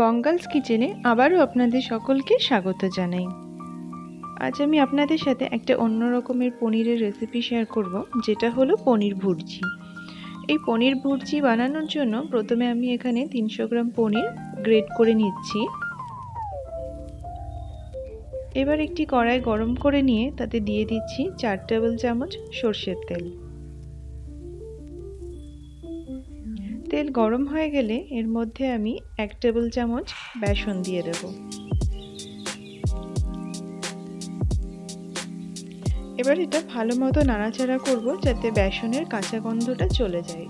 বঙ্গালস কিচেনে আবারও আপনাদের সকলকে স্বাগত জানাই। আজ আমি আপনাদের সাথে একটা অন্য রকমের পনিরের রেসিপি শেয়ার করব, যেটা হলো পনির ভুর্জি। এই পনির ভুর্জি বানানোর জন্য প্রথমে আমি এখানে তিনশো গ্রাম পনির গ্রেট করে নিচ্ছি। এবার একটি কড়াই গরম করে নিয়ে তাতে দিয়ে দিচ্ছি চার টেবিল চামচ সর্ষের তেল। তেল গরম হয়ে গেলে এর মধ্যে আমি এক টেবিল চামচ বেসন দিয়ে দেব। এবার এটা ভালো মতো নাড়াচাড়া করব যাতে বেসনের কাঁচা গন্ধটা চলে যায়।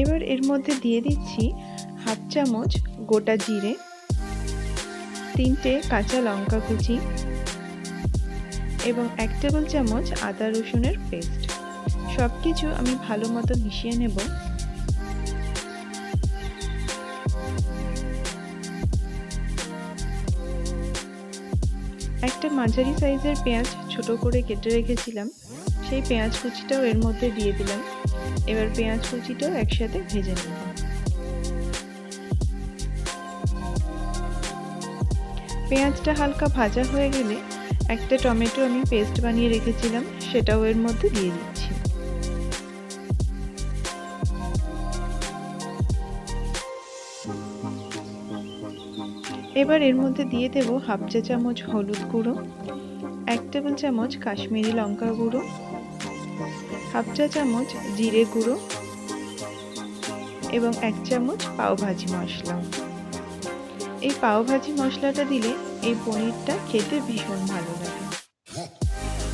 এবার এর মধ্যে দিয়ে দিচ্ছি হাফ চামচ গোটা জিরে, তিনটে কাঁচা লঙ্কা কুচি এবং এক টেবিল চামচ আদা রসুনের পেস্ট। সব কিছু আমি ভালো মতো মিশিয়ে নেব। একটা মাঝারি সাইজের পেঁয়াজ ছোট করে কেটে রেখেছিলাম। সেই পেঁয়াজ কুচিটাও এর মধ্যে দিয়ে দিলাম। এবার পেঁয়াজ কুচিটাও একসাথে ভেজে নেব। পেঁয়াজটা হালকা ভাজা হয়ে গেলে একটা টমেটো আমি পেস্ট বানিয়ে রেখেছিলাম, সেটাও এর মধ্যে দিয়ে দিচ্ছি। এবার এর মধ্যে দিয়ে দেব হাফ চা চামচ হলুদ গুঁড়ো, এক টেবিল চামচ কাশ্মীরি লঙ্কা গুঁড়ো, হাফ চা চামচ জিরে গুঁড়ো এবং এক চামচ পাওভাজি মশলা। এই পাওভাজি মশলাটা দিলে এই পনিরটা খেতে ভীষণ ভালো লাগে।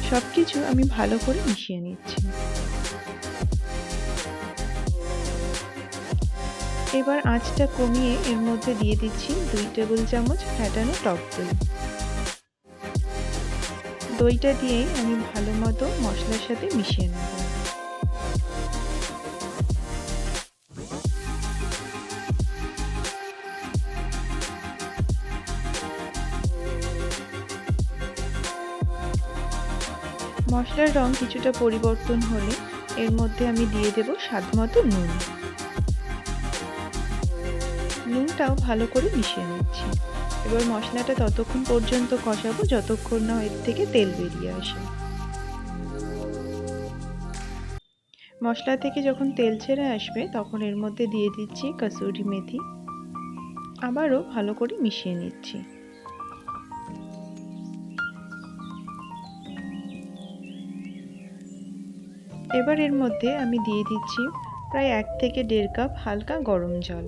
সব কিছু আমি ভালো করে মিশিয়ে নিচ্ছি। এবার আঁচটা কমিয়ে এর মধ্যে দিয়ে দিচ্ছি দুই টেবিল চামচ ফ্যাটানো টক দই। দইটা দিয়ে আমি ভালো মতো মশলার সাথে মিশিয়ে নেব। মশলার রং কিছুটা পরিবর্তন হলে এর মধ্যে আমি দিয়ে দেব স্বাদমতো নুন। নুনটাও ভালো করে মিশিয়ে নিচ্ছি। এবার মশলাটা ততক্ষণ পর্যন্ত কষাবো যতক্ষণ না এর থেকে তেল বেরিয়ে আসে। মশলা থেকে যখন তেল ছেড়ে আসবে তখন এর মধ্যে দিয়ে দিচ্ছি কাসুরি মেথি। আবারও ভালো করে মিশিয়ে নিচ্ছি। এবার এর মধ্যে আমি দিয়ে দিচ্ছি প্রায় এক থেকে দেড় কাপ হালকা গরম জল।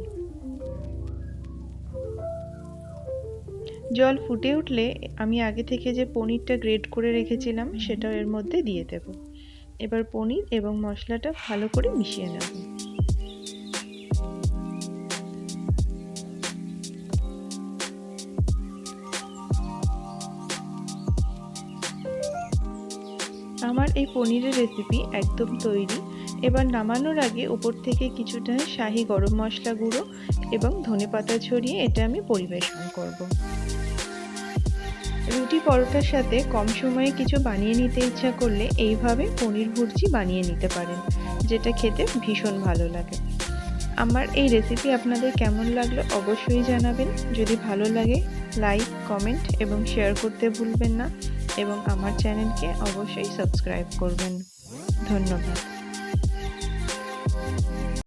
জল ফুটে উঠলে আমি আগে থেকে যে পনিরটা গ্রেট করে রেখেছিলাম সেটা এর মধ্যে দিয়ে দেব। এবার পনির এবং মশলাটা ভালো করে মিশিয়ে নেব। আমার এই পনিরের রেসিপি একদম তৈরি। এবার নামানোর আগে ওপর থেকে কিছুটা শাহি গরম মশলা গুঁড়ো এবং ধনে পাতা ছড়িয়ে এটা আমি পরিবেশন করব। রুটি পরোটার সাথে কম সময়ে কিছু বানিয়ে নিতে ইচ্ছা করলে এইভাবে পনির ভুর্জি বানিয়ে নিতে পারেন, যেটা খেতে ভীষণ ভালো লাগে। আমার এই রেসিপি আপনাদের কেমন লাগল অবশ্যই জানাবেন। যদি ভালো লাগে লাইক কমেন্ট এবং শেয়ার করতে ভুলবেন না। এবং আমার চ্যানেলকে অবশ্যই সাবস্ক্রাইব করবেন। ধন্যবাদ।